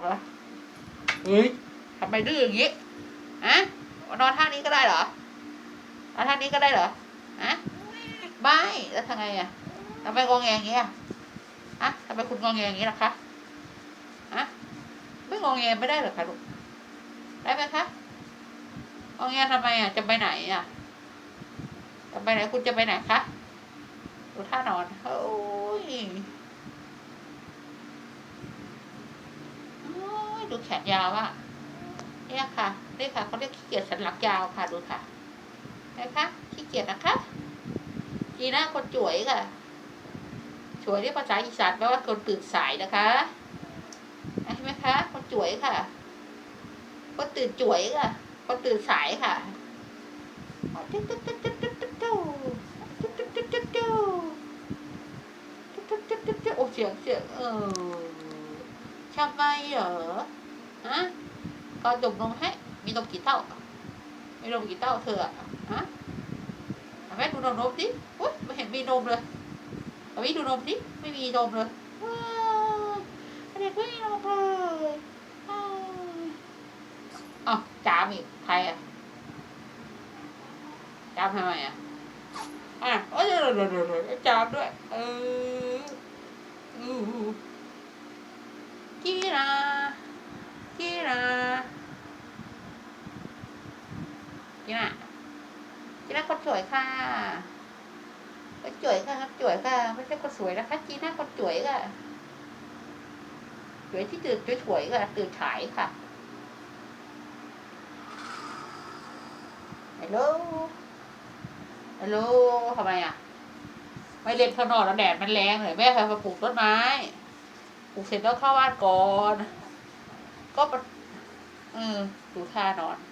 เหรอเฮ้ยทำไมดื้ออย่างงี้อะนอนท่านี้ก็ได้เหรอนอนท่านี้ก็ได้เหรออะไม่แล้วทำไงอะทำไมงอแงอย่างงี้อะอะทำไมคุณงอแงอย่างงี้ล่ะคะอะไม่งอแงไม่ได้เหรอคะลูกได้ไหมคะงอแงทำไมอะจะไปไหนอะจะไปไหนคุณจะไปไหนคะดูท่านอนโอ้ย โอ้ยดูแขนยาวอะเนี่ยค่ะนี่ค่ะเขาเรียกขี้เกียจสันหลังยาวค่ะดูค่ะนะคะขี้เกียจนะคะจีน่าคนจ่วยค่ะจ่วยที่ภาษาอีสานแปลว่าคนตื่นสายนะคะเห็นไหมคะ คนจ่วยค่ะคนตื่นจ่วยค่ะคนตื่นสายค่ะโอ้เสียงเสียงเออทำไมเหรอ ฮะก็ดมนมให้ มีนมกี่เต้ามีนมกี่เต้าเธออะฮะแม่ดูนมนมสิอุ้ยไม่เห็นมีนมเลยเอาวิดูนมสิไม่มีนมเลยว้าวเด็กไม่มีนมเลยอ้าวอ้จามอีกใครอะจามทำไมอะอะโอ้ยเดี๋ยวเดี๋ยวเดี๋ยวจามด้วย เอออ กีรากีรา กีรากีราคนสวยค่ะคนสวยค่ะครับสวยค่ะ ไม่ใช่คนสวยนะคะจีน่าคนสวยค่ะสวยที่ตื่นสวยๆค่ะตื่นฉายค่ะฮัลโหลฮัลโหลทำไมอะ ไม่เล่นข้างนอกแล้วแดดมันแรงเลยแม่เคยมาปลูกต้นไม้ปลูกเสร็จแล้วเข้าบ้านก่อน ก็ปะเออดูท่านอน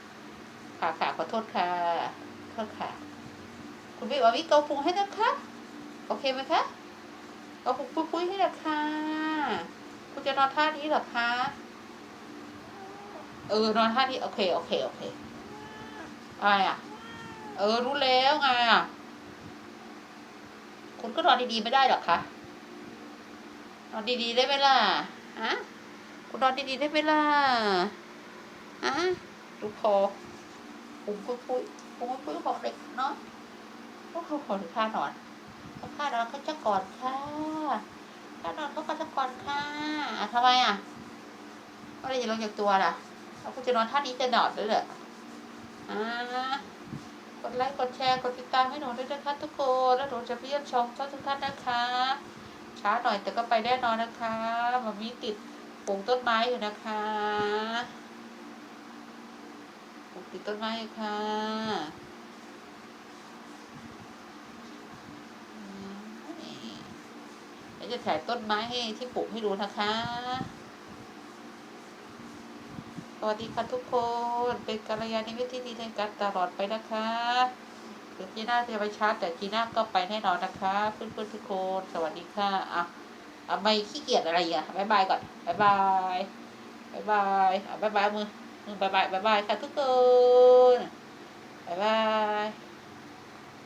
ค่ะค่ะขอโทษค่ะโทษค่ะ คุณพี่ว่าวิเกาพุงให้นะคะ โอเคไหมคะเกาพุงปุ้ยๆให้นะคะคุณจะนอนท่านี้หรอคะเออนอนท่านี้โอเคโอเคโอเคอะไรอะ เออรู้แล้วไงอะคุณก็นอนดีๆไม่ได้หรอคะนอนดีๆได้ไหมล่ะฮะคุณนอนดีๆได้ไหมล่ะฮะดูคอ ปุ้งปุ้ยปุ้ยปุ้งปุ้ยบอกเด็กเนาะพวกเขาขอน่านอนท่านอนเขาจะกอดค่ะท่านอนเขาก็จะกอดค่ะทำไมอะก็เลยจะลงจากตัวล่ะเราคุณจะนอนท่านี้จะนอนด้วยเหรออ่ากดไลค์กดแชร์กดติดตามให้หนูด้วยนะคะทุกคนแล้วหนูจะเยี่ยมชมทุกท่านนะคะ ช้าหน่อยแต่ก็ไปแน่นอนนะคะมามีติดปลูกต้นไม้อยู่นะคะ ติดต้นไม้ค่ะอืมเดี๋ยวจะถ่ายต้นไม้ให้ที่ปลูกให้ดูนะคะ สวัสดีค่ะทุกคน เป็นกัลยาณมิตรที่ดีในการตลอดไปนะคะถึงจีน่าจะไปชาร์จแต่จีน่าก็ไปแน่นอนนะคะเพื่อนๆทุกคนสวัสดีค่ะอะอะไม่ขี้เกียจอะไรอะบายบายก่อนบายบายบายบายอะบายบายมือ Ừ, bye bye bye bye khai thức ơi. Bye bye.